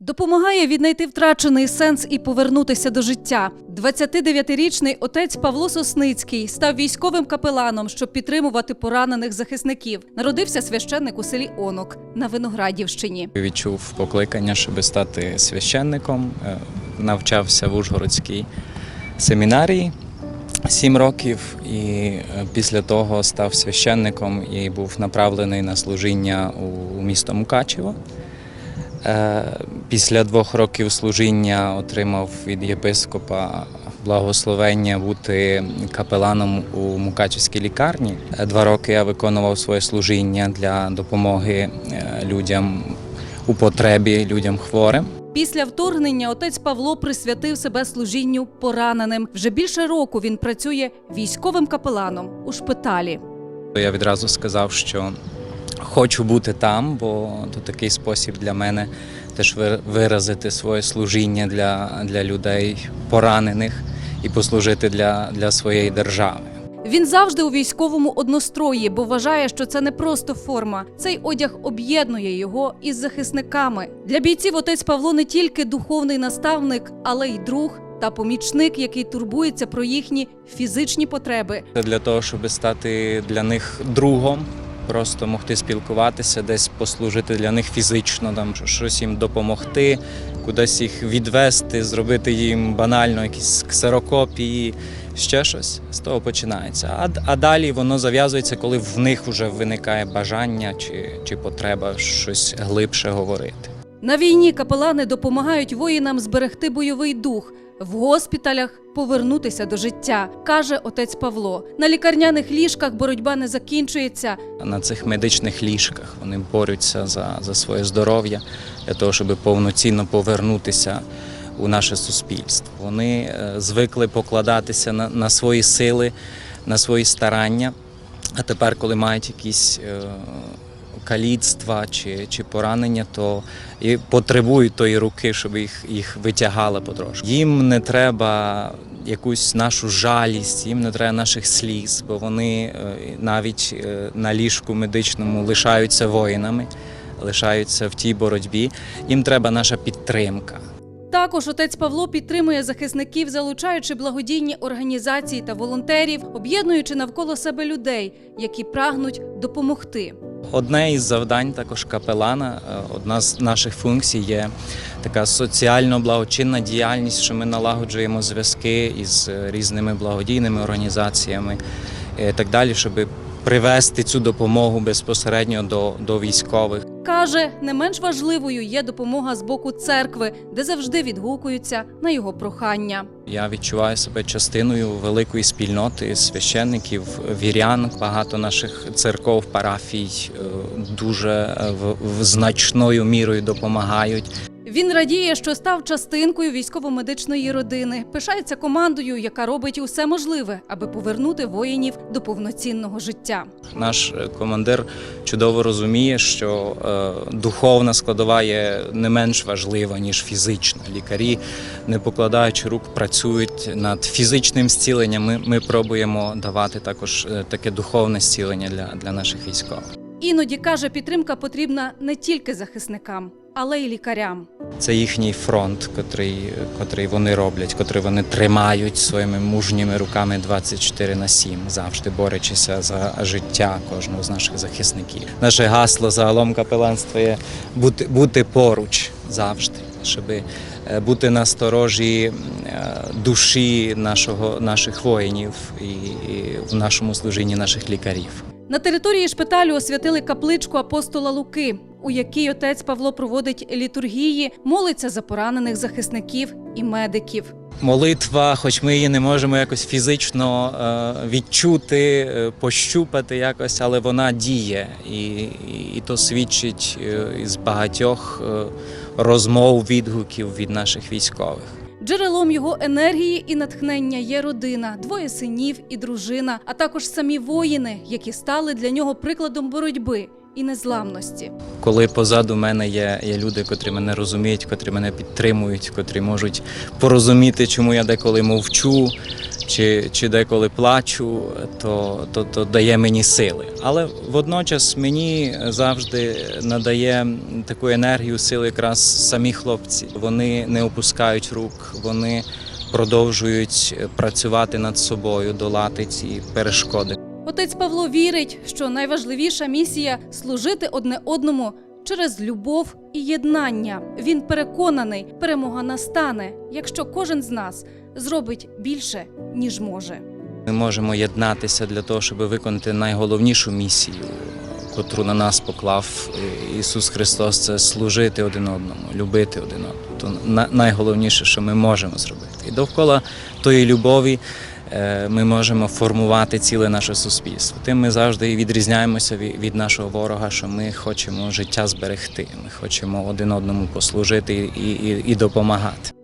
Допомагає віднайти втрачений сенс і повернутися до життя. 29-річний отець Павло Сосницький став військовим капеланом, щоб підтримувати поранених захисників. Народився священник у селі Онок на Виноградівщині. Відчув покликання, щоб стати священником. Е, Навчався в Ужгородській семінарії сім років, і е, після того став священником і був направлений на служіння у місто Мукачево. Після двох років служіння отримав від єпископа благословення бути капеланом у Мукачевській лікарні. Два роки я виконував своє служіння для допомоги е, людям у потребі, людям хворим. Після вторгнення отець Павло присвятив себе служінню пораненим. Вже більше року він працює військовим капеланом у шпиталі. Я відразу сказав, що хочу бути там, бо то такий спосіб для мене теж вир- виразити своє служіння для, для людей поранених і послужити для, для своєї держави. Він завжди у військовому однострої, бо вважає, що це не просто форма. Цей одяг об'єднує його із захисниками. Для бійців отець Павло не тільки духовний наставник, але й друг та помічник, який турбується про їхні фізичні потреби. Це для того, щоб стати для них другом, просто могти спілкуватися, десь послужити для них фізично, там щось їм допомогти, кудись їх відвести, зробити їм банально якісь ксерокопії, ще щось. З того починається. А, а далі воно зав'язується, коли в них вже виникає бажання чи, чи потреба щось глибше говорити. На війні капелани допомагають воїнам зберегти бойовий дух. В госпіталях повернутися до життя, каже отець Павло. На лікарняних ліжках боротьба не закінчується. на цих медичних ліжках. Вони борються за, за своє здоров'я для того, щоб повноцінно повернутися у наше суспільство. Вони е, звикли покладатися на, на свої сили, на свої старання. А тепер, коли мають якісь е, каліцтва чи, чи поранення, то і потребують тої руки, щоб їх, їх витягали потрошку. Їм не треба якусь нашу жалість, їм не треба наших сліз, бо вони е, навіть е, на ліжку медичному лишаються воїнами, лишаються в тій боротьбі. Їм треба наша підтримка. Також отець Павло підтримує захисників, залучаючи благодійні організації та волонтерів, об'єднуючи навколо себе людей, які прагнуть допомогти. Одне із завдань також капелана, е, одна з наших функцій є така соціально-благочинна діяльність, що ми налагоджуємо зв'язки із е, різними благодійними організаціями і так далі, щоб привести цю допомогу безпосередньо до, до військових. Каже, не менш важливою є допомога з боку церкви, де завжди відгукуються на його прохання. Я відчуваю себе частиною великої спільноти священників, вірян. Багато наших церков, парафій е, дуже е, значною мірою допомагають. Він радіє, що став частинкою військово-медичної родини, пишається командою, яка робить усе можливе, аби повернути воїнів до повноцінного життя. Наш е, командир чудово розуміє, що е, духовна складова є не менш важлива ніж фізична. Лікарі, не покладаючи рук, працюють над фізичним зціленням. Ми, ми пробуємо давати також е, таке духовне зцілення для, для наших військових. Іноді каже, підтримка потрібна не тільки захисникам, але й лікарям. Це їхній фронт, котрий, котрий вони роблять, котрий вони тримають своїми мужніми руками 24 на 7, завжди борючися за життя кожного з наших захисників. Наше гасло загалом капеланства є бути, бути поруч завжди, щоб бути на сторожі е, душі нашого, наших воїнів і, і в нашому служінні наших лікарів. На території шпиталю освятили капличку апостола Луки, у якій отець Павло проводить літургії, молиться за поранених захисників і медиків. Молитва, хоч ми її не можемо якось фізично е, відчути, е, пощупати якось, але вона діє, і, і, то свідчить е, із багатьох розмов, відгуків від наших військових. Джерелом його енергії і натхнення є родина, двоє синів і дружина, а також самі воїни, які стали для нього прикладом боротьби і незламності. Коли позаду мене є, є люди, котрі мене розуміють, котрі мене підтримують, котрі можуть порозуміти, чому я деколи мовчу. Чи, чи деколи плачу, то, то, то дає мені сили. Але водночас мені завжди надає таку енергію, сили якраз самі хлопці. Вони не опускають рук, вони продовжують працювати над собою, долати ці перешкоди. Отець Павло вірить, що найважливіша місія служити одне одному через любов і єднання. Він переконаний, перемога настане, якщо кожен з нас зробить більше, ніж може. Ми можемо єднатися для того, щоб виконати найголовнішу місію, котру на нас поклав Ісус Христос, це служити один одному, любити один одного. То на- найголовніше, що ми можемо зробити. І довкола тої любові ми можемо формувати ціле наше суспільство. Тим ми завжди відрізняємося від нашого ворога, що ми хочемо життя зберегти. Ми хочемо один одному послужити і, і, і допомагати.